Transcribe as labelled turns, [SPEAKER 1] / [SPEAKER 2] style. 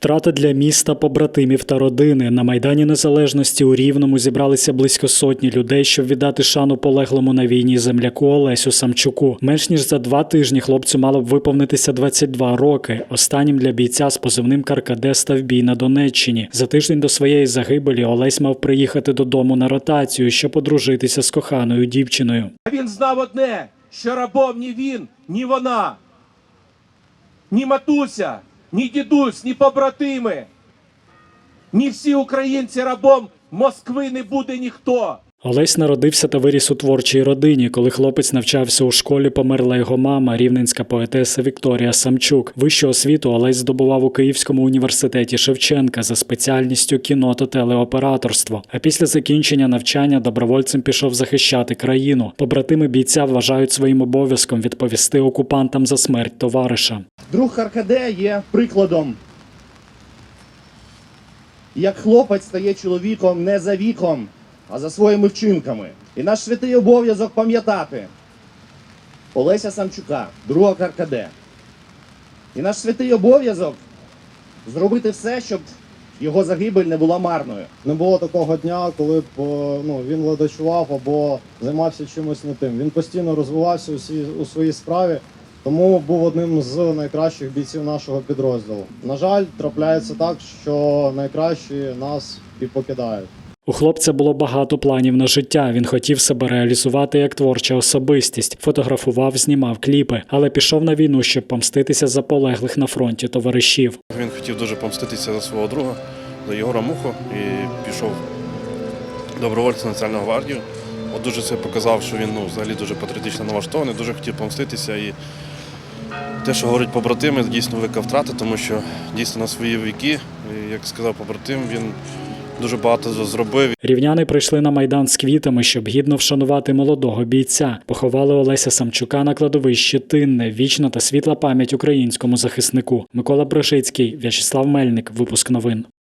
[SPEAKER 1] Втрата для міста, побратимів та родини на майдані Незалежності у Рівному зібралися близько сотні людей, щоб віддати шану полеглому на війні земляку Олесю Самчуку. Менш ніж за два тижні хлопцю мало б виповнитися 22 роки. Останнім для бійця з позивним Каркаде став бій на Донеччині. За тиждень до своєї загибелі Олесь мав приїхати додому на ротацію, щоб одружитися з коханою дівчиною.
[SPEAKER 2] Він знав одне, що рабом ні він, ні вона, ні матуся, ні дідусь, ні побратими, ні всі українці рабом Москви не буде ніхто.
[SPEAKER 1] Олесь народився та виріс у творчій родині. Коли хлопець навчався у школі, померла його мама, рівненська поетеса Вікторія Самчук. Вищу освіту Олесь здобував у Київському університеті Шевченка за спеціальністю кіно та телеоператорство. А після закінчення навчання добровольцем пішов захищати країну. Побратими бійця вважають своїм обов'язком відповісти окупантам за смерть товариша.
[SPEAKER 3] Друг Харкаде є прикладом, як хлопець стає чоловіком не за віком, а за своїми вчинками. І наш святий обов'язок пам'ятати Олеся Самчука, друга Каркаде. І наш святий обов'язок зробити все, щоб його загибель не була марною.
[SPEAKER 4] Не було такого дня, коли б ну, він ледачував або займався чимось не тим. Він постійно розвивався у, свій, у своїй справі, тому був одним з найкращих бійців нашого підрозділу. На жаль, трапляється так, що найкращі нас і покидають.
[SPEAKER 1] У хлопця було багато планів на життя. Він хотів себе реалізувати як творча особистість, фотографував, знімав кліпи, але пішов на війну, щоб помститися за полеглих на фронті товаришів.
[SPEAKER 5] Він хотів дуже помститися за свого друга, за Єгора Муху, і пішов добровольцем в Національну гвардію. От дуже це показав, що він ну, взагалі дуже патріотично налаштований, дуже хотів помститися. І те, що говорять побратими, дійсно велика втрата, тому що дійсно на свої віки, як сказав побратим, він дуже багато зробив.
[SPEAKER 1] Рівняни прийшли на майдан з квітами, щоб гідно вшанувати молодого бійця. Поховали Олеся Самчука на кладовищі Тинне. Вічна та світла пам'ять українському захиснику. Микола Брошицький, В'ячеслав Мельник. Випуск новин.